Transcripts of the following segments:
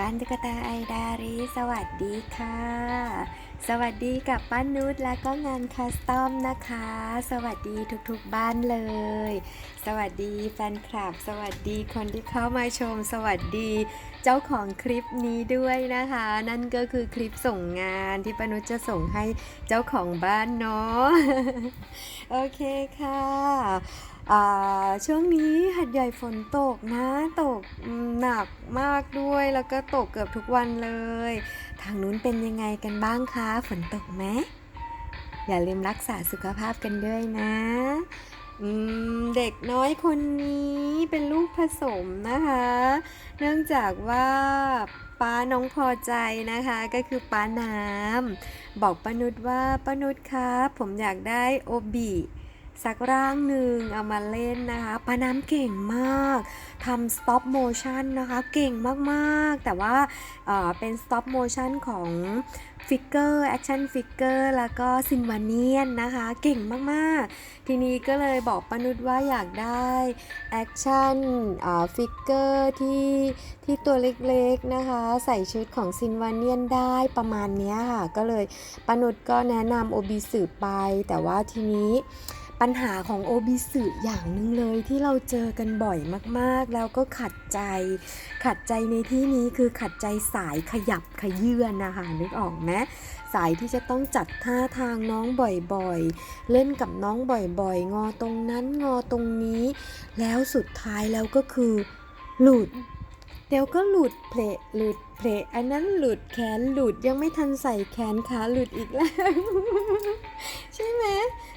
บ้านตุ๊กตาไอดาริสวัสดีค่ะ สวัสดีกับป้านุชและก็งานคัสตอมนะคะ สวัสดีทุกๆบ้านเลย สวัสดีแฟนคลับ สวัสดีคนที่เข้ามาชม สวัสดีเจ้าของคลิปนี้ด้วยนะคะ นั่นก็คือคลิปส่งงานที่ป้านุชจะส่งให้เจ้าของบ้านเนาะโอเคค่ะ ช่วงนี้หัดใหญ่ฝนตกนะ ตกหนักมากด้วย แล้วก็ตกเกือบทุกวันเลย ทางนู้นเป็นยังไงกันบ้างคะ ฝนตกไหมอย่าลืมรักษาสุขภาพกันด้วยนะเด็กน้อยคนนี้เป็นลูกผสมนะคะ เนื่องจากว่าป้าน้องพอใจนะคะก็คือป้าน้ำบอกป้านุชว่าป้านุชครับผมอยากได้โอบิ สักร่างหนึ่งเอามาเล่นนะคะปาน้ำเก่งมากทำ stop motion นะคะ เก่งมากๆ แต่ว่าเอ่อเป็น stop motion ของฟิกเกอร์ action figure แล้วก็ซินวาเนียนนะคะ เก่งมากๆ ทีนี้ก็เลยบอกปนุชว่าอยากได้ action ฟิกเกอร์ที่ที่ตัวเล็กๆนะคะ ใส่ชุดของซินวาเนียนได้ประมาณนี้ค่ะ ก็เลยปนุชก็แนะนำโอบิสืบไป แต่ว่าทีนี้ ปัญหาของโอบิสึอย่างหนึ่งเลยที่เราเจอกันบ่อยมากๆ แล้วก็ขัดใจ ขัดใจในที่นี้คือขัดใจสายขยับขยื่นนะคะนึกออกไหมสายที่จะต้องจัดท่าทางน้องบ่อยๆ เล่นกับน้องบ่อยๆ งอตรงนั้นงอตรงนี้ แล้วสุดท้ายแล้วก็คือหลุด เดี๋ยวก็หลุดเพลหลุดเพลอันนั้นหลุดแขนหลุดยังไม่ทันใส่แขนขาหลุดอีกแล้ว ใช่ไหม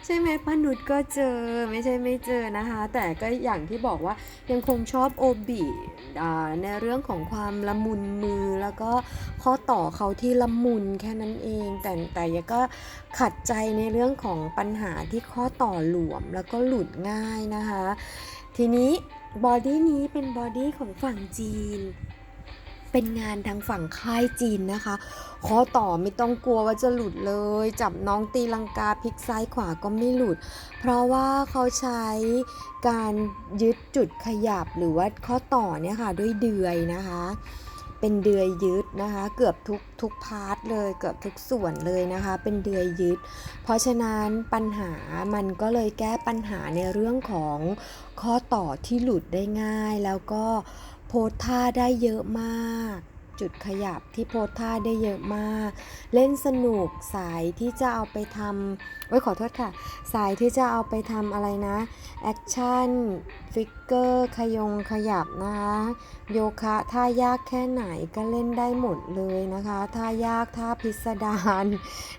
ใช่ไหมป้านุชก็เจอไม่ใช่ไม่เจอนะคะ แต่ก็อย่างที่บอกว่ายังคงชอบโอบิในเรื่องของความละมุนมือแล้วก็ข้อต่อเขาที่ละมุนแค่นั้นเอง แต่แต่ยังก็ขัดใจในเรื่องของปัญหาที่ข้อต่อหลวมแล้วก็หลุดง่ายนะคะ ทีนี้ บอดี้นี้เป็นบอดี้ของฝั่งจีน เป็นงานทางฝั่งค่ายจีนนะคะข้อต่อไม่ต้องกลัวว่าจะหลุดเลย จับน้องตีลังกาพลิกซ้ายขวาก็ไม่หลุด เพราะว่าเขาใช้การยึดจุดขยับหรือว่าข้อต่อเนี่ยค่ะด้วยเดือยนะคะ เป็นเดือยยืดนะคะ เกือบทุกทุกพาร์ทเลยเกือบทุกส่วนเลยนะคะ เป็นเดือยยืด เพราะฉะนั้นปัญหามันก็เลยแก้ปัญหาในเรื่องของข้อต่อที่หลุดได้ง่าย แล้วก็โพสท่าได้เยอะมาก จุดขยับที่โพสท่าได้เยอะมาก เล่นสนุกสายที่จะเอาไปทำโอ้ยขอโทษค่ะ สายที่จะเอาไปทำอะไรนะแอคชั่นฟิกเกอร์ขยงขยับนะคะโยคะท่ายากแค่ไหนก็เล่นได้หมดเลยนะคะท่ายากท่าพิสดาร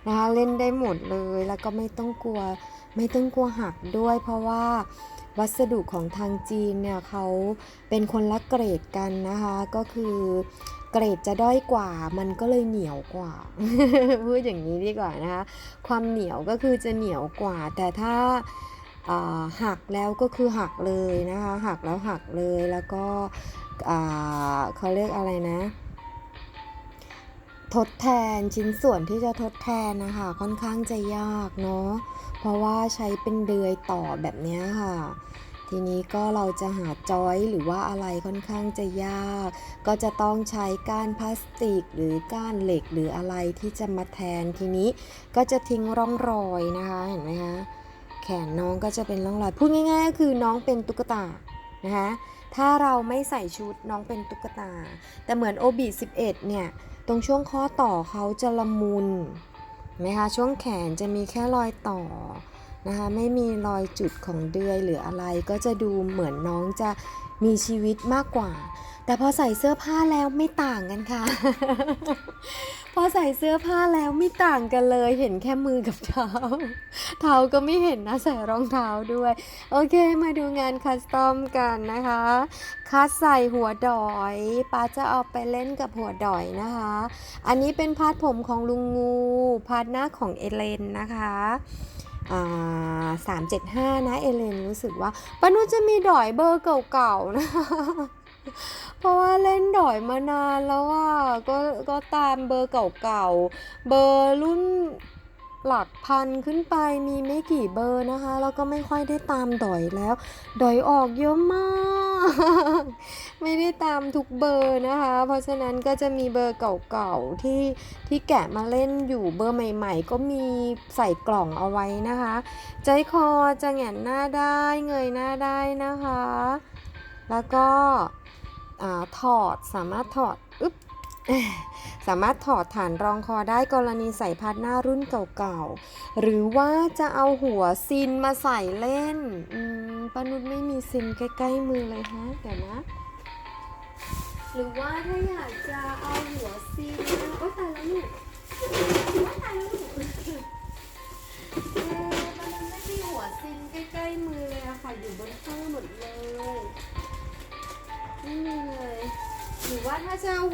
นะคะเล่นได้หมดเลยแล้วก็ไม่ต้องกลัวไม่ต้องกลัวหักด้วย เพราะว่าวัสดุของทางจีนเนี่ยเขาเป็นคนละเกรดกันนะคะ ก็คือ เกรดจะด้อยกว่า มันก็เลยเหนียวกว่า พูดอย่างนี้ดีกว่านะคะ ความเหนียวก็คือจะเหนียวกว่า แต่ถ้าหักแล้วก็คือหักเลยนะคะ หักแล้วหักเลย แล้วก็เขาเรียกอะไรนะ ทดแทนชิ้นส่วนที่จะทดแทนนะคะ ค่อนข้างจะยากเนาะ เพราะว่าใช้เป็นเดือยต่อแบบนี้ค่ะ ทีนี้ก็เราจะหาจอยหรือว่าอะไรค่อนข้างจะยาก ก็จะต้องใช้ก้านพลาสติก หรือก้านเหล็กหรืออะไรที่จะมาแทนทีนี้ก็จะทิ้งร่องรอยนะคะเห็นไหมคะแขนน้องก็จะเป็นร่องรอยพูดง่ายๆก็คือน้องเป็นตุ๊กตานะคะถ้าเราไม่ใส่ชุดน้องเป็นตุ๊กตา แต่เหมือนโอบี11 เนี่ย ตรงช่วงข้อต่อเขาจะละมุนเห็นไหมคะช่วงแขนจะมีแค่รอยต่อ นะคะไม่มีรอยจุดของเดือยหรืออะไร ก็จะดูเหมือนน้องจะมีชีวิตมากกว่า แต่พอใส่เสื้อผ้าแล้วไม่ต่างกันค่ะ พอใส่เสื้อผ้าแล้วไม่ต่างกันเลย เห็นแค่มือกับเท้า เท้าก็ไม่เห็นนะใส่รองเท้าด้วย โอเคมาดูงานคัสตอมกันนะคะ คัดใส่หัวดอยป้าจะเอาไปเล่นกับหัวดอยนะคะ อันนี้เป็นพาดผมของลุงงู พาดหน้าของเอเลนนะคะ สามเจ็ดห้านะเอเลนรู้สึกว่าปานุจะมีดอยเบอร์เก่าๆนะะเพราะว่าเล่นดอยมานานแล้วอะก็ก็ตามเบอร์เก่าๆเบอร์รุ่น หลักพันขึ้นไปมีไม่กี่เบอร์นะคะ แล้วก็ไม่ค่อยได้ตามดอยแล้วดอยออกเยอะมาก ไม่ได้ตามทุกเบอร์นะคะ เพราะฉะนั้นก็จะมีเบอร์เก่าๆที่ที่แกะมาเล่นอยู่เบอร์ใหม่ๆ ก็มีใส่กล่องเอาไว้นะคะ ใจคอจะแหงนหน้าได้เงยหน้าได้นะคะ แล้วก็อถอดสามารถถอดอึ๊บ สามารถถอดฐานรองคอได้กรณีใส่พัดหน้ารุ่นเก่าๆ หรือว่าจะเอาหัวซินมาใส่เล่นอืมปนุษไม่มีซินใกล้ๆมือเลยฮะเดี๋ยวนะ หรือว่าถ้าอยากจะเอาหัวซินนะโอ๊ยตายแล้วลูก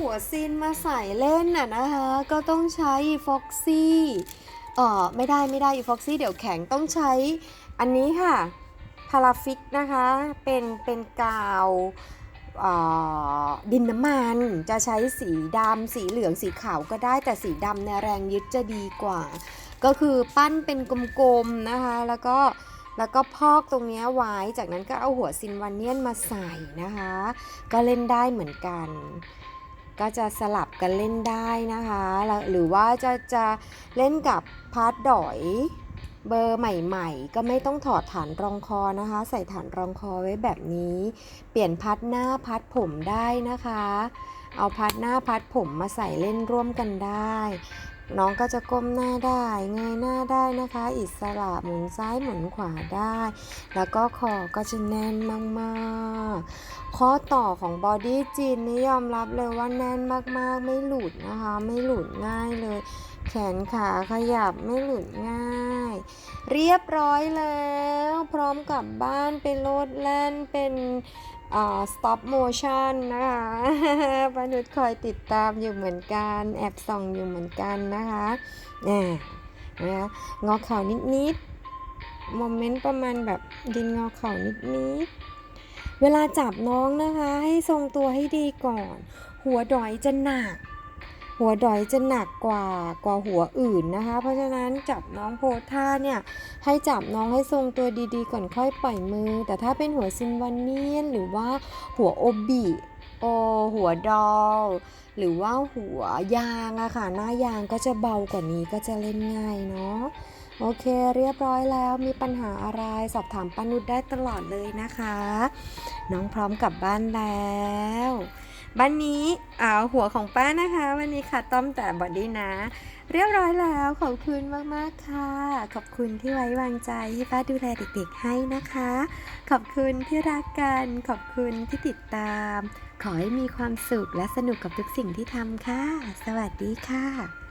หัวซีนมาใส่เล่นน่ะนะคะ ก็ต้องใช้ฟ็อกซี่เออไม่ได้ไม่ได้ฟ็อกซี่เดี๋ยวแข็งต้องใช้อันนี้ค่ะพาราฟิกนะคะ เป็นเป็นกาวดินน้ำมันจะใช้สีดำสีเหลืองสีขาวก็ได้แต่สีดำเนี่ยแรงยึดจะดีกว่า ก็คือปั้นเป็นกลมๆนะคะ แล้วก็แล้วก็พอกตรงเนี้ยไว้ จากนั้นก็เอาหัวซินวานเนียนมาใส่นะคะ ก็เล่นได้เหมือนกัน ก็จะสลับกันเล่นได้นะคะ หรือว่าจะจะเล่นกับพาร์ทดอยเบอร์ใหม่ๆ ก็ไม่ต้องถอดฐานรองคอนะคะ ใส่ฐานรองคอไว้แบบนี้ เปลี่ยนพัดหน้าพัดผมได้นะคะ เอาพัดหน้าพัดผมมาใส่เล่นร่วมกันได้ น้องก็จะก้มหน้าได้เงยหน้าได้นะคะ อิสระหมุนซ้ายหมุนขวาได้ แล้วก็คอก็จะแน่นมากๆ ข้อต่อของบอดี้จีนนี่ยอมรับเลยว่าแน่นมากๆ ไม่หลุดนะคะ ไม่หลุดง่ายเลย แขนขาขยับไม่หลุดง่าย เรียบร้อยแล้ว พร้อมกลับบ้านไปโลดแล่นเป็น stop motion นะคะปนุชคอยติดตามอยู่เหมือนกัน แอบส่องอยู่เหมือนกันนะคะอ่านะคะงอเข่านิดๆโมเมนต์ประมาณแบบดินงอเข่านิดๆ เวลาจับน้องนะคะ ให้ทรงตัวให้ดีก่อน หัวดอยจะหนัก หัวดอยจะหนักกว่ากว่าหัวอื่นนะคะ เพราะฉะนั้นจับน้องโพท่าเนี่ยให้จับน้องให้ทรงตัวดีๆ ก่อนค่อยปล่อยมือ แต่ถ้าเป็นหัวซินวานเนียนหรือว่าหัวโอบิโอหัวดอลหรือว่าหัวยางอะค่ะหน้ายางก็จะเบากว่านี้ก็จะเล่นง่ายเนาะโอเคเรียบร้อยแล้วมีปัญหาอะไรสอบถามป้านุชได้ตลอดเลยนะคะ น้องพร้อมกลับบ้านแล้ว บ้านนี้อ่าหัวของป้านะคะ วันนี้ค่ะต้อมแต่บอดี้นะ เรียบร้อยแล้วขอบคุณมากๆค่ะ ขอบคุณที่ไว้วางใจที่ป้าดูแลเด็กๆให้นะคะ ขอบคุณที่รักกันขอบคุณที่ติดตาม ขอให้มีความสุขและสนุกกับทุกสิ่งที่ทำค่ะ สวัสดีค่ะ